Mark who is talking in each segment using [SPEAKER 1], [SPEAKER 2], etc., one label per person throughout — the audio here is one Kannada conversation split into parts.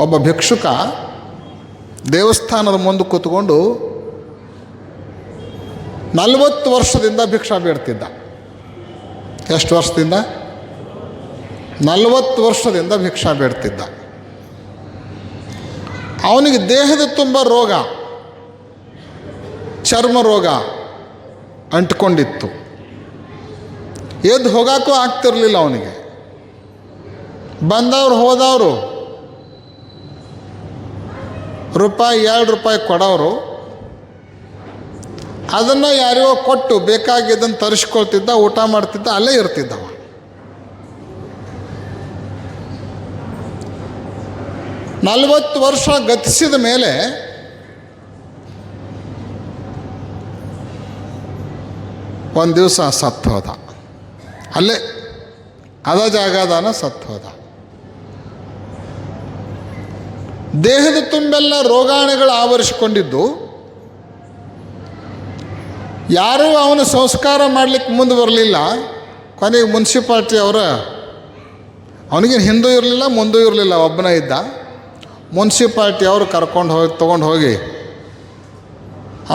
[SPEAKER 1] ಒಬ್ಬ ಭಿಕ್ಷುಕ ದೇವಸ್ಥಾನದ ಮುಂದೆ ಕೂತ್ಕೊಂಡು ನಲವತ್ತು ವರ್ಷದಿಂದ ಭಿಕ್ಷಾ ಬೇಡ್ತಿದ್ದ. ಎಷ್ಟು ವರ್ಷದಿಂದ? ನಲವತ್ತು ವರ್ಷದಿಂದ ಭಿಕ್ಷಾ ಬೇಡ್ತಿದ್ದ. ಅವನಿಗೆ ದೇಹದ ತುಂಬ ರೋಗ, ಚರ್ಮ ರೋಗ ಅಂಟ್ಕೊಂಡಿತ್ತು. ಎದ್ದು ಹೋಗಾಕೂ ಆಗ್ತಿರ್ಲಿಲ್ಲ ಅವನಿಗೆ. ಬಂದವರು ಹೋದವರು ರೂಪಾಯಿ, ಎರಡು ರೂಪಾಯಿ ಕೊಡೋರು, ಅದನ್ನು ಯಾರಿಗೋ ಕೊಟ್ಟು ಬೇಕಾಗಿದ್ದನ್ನು ತರಿಸ್ಕೊಳ್ತಿದ್ದ, ಊಟ ಮಾಡ್ತಿದ್ದ, ಅಲ್ಲೇ ಇರ್ತಿದ್ದವ. ನಲವತ್ತು ವರ್ಷ ಗತಿಸಿದ ಮೇಲೆ ಒಂದು ದಿವಸ ಸತ್ತು ಹೋದ. ಅಲ್ಲೇ, ಅದ ಜಾಗದಾನ ಸತ್ತು ಹೋದ. ದೇಹದ ತುಂಬೆಲ್ಲ ರೋಗಾಣುಗಳು ಆವರಿಸಿಕೊಂಡಿದ್ದು, ಯಾರೂ ಅವನ ಸಂಸ್ಕಾರ ಮಾಡಲಿಕ್ಕೆ ಮುಂದೆ ಬರಲಿಲ್ಲ ಕೊನೆಗೆ ಮುನ್ಸಿಪಾಲ್ಟಿ ಅವರ, ಅವನಿಗೇನು ಹಿಂದೂ ಇರಲಿಲ್ಲ, ಮುಂದೂ ಇರಲಿಲ್ಲ, ಒಬ್ಬನ ಇದ್ದ. ಮುನ್ಸಿಪಾಲ್ಟಿ ಅವರು ಕರ್ಕೊಂಡು ಹೋಗಿ, ತೊಗೊಂಡು ಹೋಗಿ,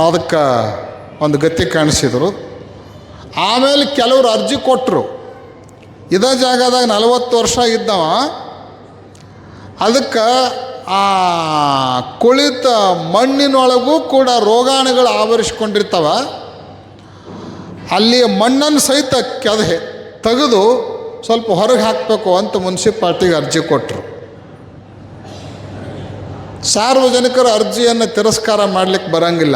[SPEAKER 1] ಅದಕ್ಕೆ ಒಂದು ಗತಿ ಕಾಣಿಸಿದರು. ಆಮೇಲೆ ಕೆಲವರು ಅರ್ಜಿ ಕೊಟ್ಟರು ಇದೇ ಜಾಗದಾಗ ನಲವತ್ತು ವರ್ಷ ಇದ್ದವ. ಅದಕ್ಕೆ ಆ ಕುಳಿತ ಮಣ್ಣಿನೊಳಗೂ ಕೂಡ ರೋಗಾಣುಗಳು ಆವರಿಸ್ಕೊಂಡಿರ್ತಾವ. ಅಲ್ಲಿ ಮಣ್ಣನ್ನು ಸಹಿತ ಕೆದೆ ತೆಗೆದು ಸ್ವಲ್ಪ ಹೊರಗೆ ಹಾಕಬೇಕು ಅಂತ ಮುನ್ಸಿಪಾಲ್ಟಿಗೆ ಅರ್ಜಿ ಕೊಟ್ಟರು ಸಾರ್ವಜನಿಕರು ಅರ್ಜಿಯನ್ನು ತಿರಸ್ಕಾರ ಮಾಡಲಿಕ್ಕೆ ಬರೋಂಗಿಲ್ಲ.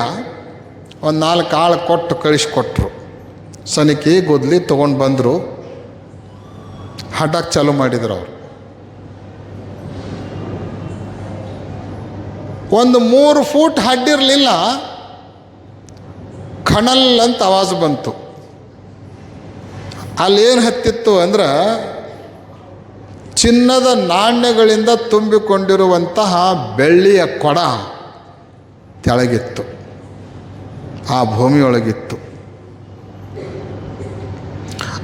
[SPEAKER 1] ಒಂದು ನಾಲ್ಕು ಆಳು ಕೊಟ್ಟು ಕಳಿಸ್ಕೊಟ್ರು. ಸನಿಕಿ, ಗುದ್ಲಿ ತೊಗೊಂಡು ಬಂದರು. ಹಠಕ್ಕೆ ಚಾಲೂ ಮಾಡಿದ್ರು ಅವರು. ಒಂದು ಮೂರು ಫೂಟ್ ಹಡ್ಡಿರಲಿಲ್ಲ, ಖಣಲ್ ಅಂತ ಆವಾಜ್ ಬಂತು. ಅಲ್ಲೇನು ಹತ್ತಿತ್ತು ಅಂದ್ರೆ, ಚಿನ್ನದ ನಾಣ್ಯಗಳಿಂದ ತುಂಬಿಕೊಂಡಿರುವಂತಹ ಬೆಳ್ಳಿಯ ಕೊಡ ತೆಳಗಿತ್ತು. ಆ ಭೂಮಿಯೊಳಗಿತ್ತು.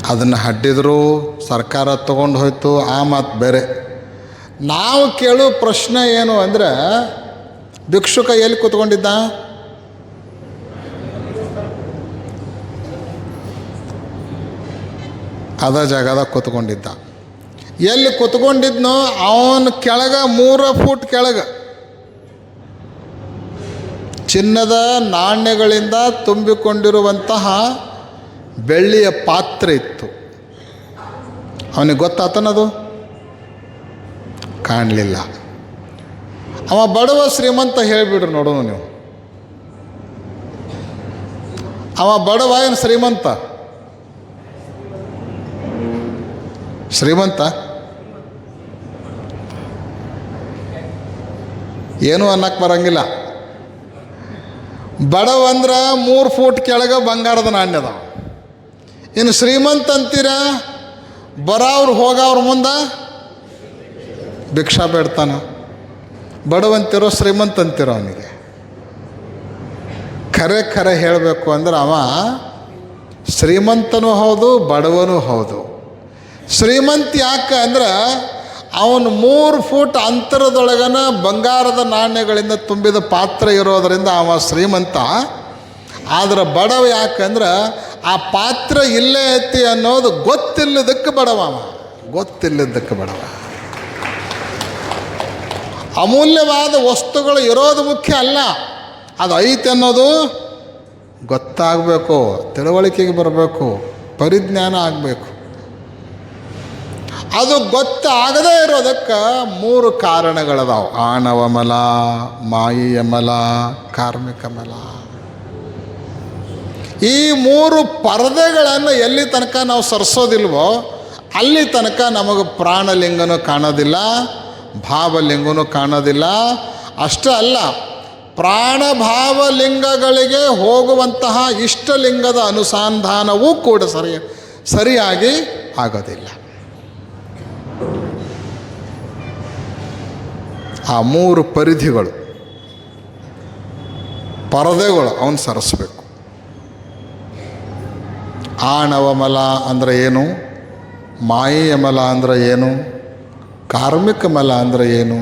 [SPEAKER 1] ಅದನ್ನು ಹಡ್ಡಿದ್ರು, ಸರ್ಕಾರ ತಗೊಂಡು ಹೋಯ್ತು, ಆ ಮಾತು ಬೇರೆ. ನಾವು ಕೇಳೋ ಪ್ರಶ್ನೆ ಏನು ಅಂದರೆ ಭಿಕ್ಷುಕ ಎಲ್ಲಿ ಕೂತ್ಕೊಂಡಿದ್ದ? ಅದ ಜಾಗದಾಗ ಕೂತ್ಕೊಂಡಿದ್ದ. ಎಲ್ಲಿ ಕೂತ್ಕೊಂಡಿದ್ನೋ ಅವನ ಕೆಳಗೆ ಮೂರ ಫೂಟ್ ಕೆಳಗೆ. ಚಿನ್ನದ ನಾಣ್ಯಗಳಿಂದ ತುಂಬಿಕೊಂಡಿರುವಂತಹ ಬೆಳ್ಳಿಯ ಪಾತ್ರೆ ಇತ್ತು. ಅವನಿಗೆ ಗೊತ್ತಾತನದು? ಕಾಣಲಿಲ್ಲ. ಅವ ಬಡವ ಶ್ರೀಮಂತ ಹೇಳಿಬಿಡ್ರಿ ನೋಡೋಣ ನೀವು. ಅವ ಬಡವ ಏನು ಶ್ರೀಮಂತ? ಶ್ರೀಮಂತ? ಏನೂ ಅನ್ನಕ್ಕೆ ಬರಂಗಿಲ್ಲ. ಬಡವ ಅಂದ್ರೆ ಮೂರು ಫೂಟ್ ಕೆಳಗೆ ಬಂಗಾರದ ನಾಣ್ಯದ ಇನ್ನು ಶ್ರೀಮಂತ ಅಂತೀರ, ಬರೋವ್ರು ಹೋಗವ್ರ ಮುಂದೆ ಭಿಕ್ಷಾ ಬೇಡ್ತಾನ. ಬಡವಂತಿರೋ ಶ್ರೀಮಂತ ಅಂತಿರೋ ಅವನಿಗೆ. ಖರೆ ಖರೆ ಹೇಳಬೇಕು ಅಂದ್ರೆ ಅವ ಶ್ರೀಮಂತನೂ ಹೌದು, ಬಡವನೂ ಹೌದು. ಶ್ರೀಮಂತ ಯಾಕೆ ಅಂದ್ರೆ ಅವನು ಮೂರು ಫೂಟ್ ಅಂತರದೊಳಗನ ಬಂಗಾರದ ನಾಣ್ಯಗಳಿಂದ ತುಂಬಿದ ಪಾತ್ರ ಇರೋದರಿಂದ ಅವ ಶ್ರೀಮಂತ. ಆದ್ರೆ ಬಡವ ಯಾಕಂದ್ರೆ ಆ ಪಾತ್ರ ಇಲ್ಲೇ ಐತಿ ಅನ್ನೋದು ಗೊತ್ತಿಲ್ಲದಕ್ಕೆ ಬಡವ ಅವ. ಗೊತ್ತಿಲ್ಲದಕ್ಕೆ ಬಡವ. ಅಮೂಲ್ಯವಾದ ವಸ್ತುಗಳು ಇರೋದು ಮುಖ್ಯ ಅಲ್ಲ. ಅದು ಐತೆ ಅನ್ನೋದು ಗೊತ್ತಾಗಬೇಕು, ತಿಳುವಳಿಕೆಗೆ ಬರಬೇಕು, ಪರಿಜ್ಞಾನ ಆಗಬೇಕು. ಅದು ಗೊತ್ತಾಗದೇ ಇರೋದಕ್ಕೆ ಮೂರು ಕಾರಣಗಳದಾವು. ಆಣವ ಮಲ, ಮಾಯಿಯ ಮಲ, ಕಾರ್ಮಿಕ ಮಲ. ಈ ಮೂರು ಪರದೆಗಳನ್ನು ಎಲ್ಲಿ ತನಕ ನಾವು ಸರಿಸೋದಿಲ್ವೋ, ಅಲ್ಲಿ ತನಕ ನಮಗೆ ಪ್ರಾಣಲಿಂಗನೂ ಕಾಣೋದಿಲ್ಲ. ಭಾವಲಿಂಗನೂ ಕಾಣೋದಿಲ್ಲ. ಅಷ್ಟೇ ಅಲ್ಲ ಪ್ರಾಣಭಾವಲಿಂಗಗಳಿಗೆ ಹೋಗುವಂತಹ ಇಷ್ಟಲಿಂಗದ ಅನುಸಂಧಾನವೂ ಕೂಡ ಸರಿ, ಸರಿಯಾಗಿ ಆಗೋದಿಲ್ಲ. ಆ ಮೂರು ಪರಿಧಿಗಳು, ಪರದೆಗಳು ಅವನು ಸರಿಸ್ಬೇಕು. ಆಣವಮಲ ಅಂದರೆ ಏನು? ಮಾಯಿಯ ಮಲ ಅಂದರೆ ಏನು? ಕಾರ್ಮಿಕ ಮಲ ಅಂದರೆ ಏನು?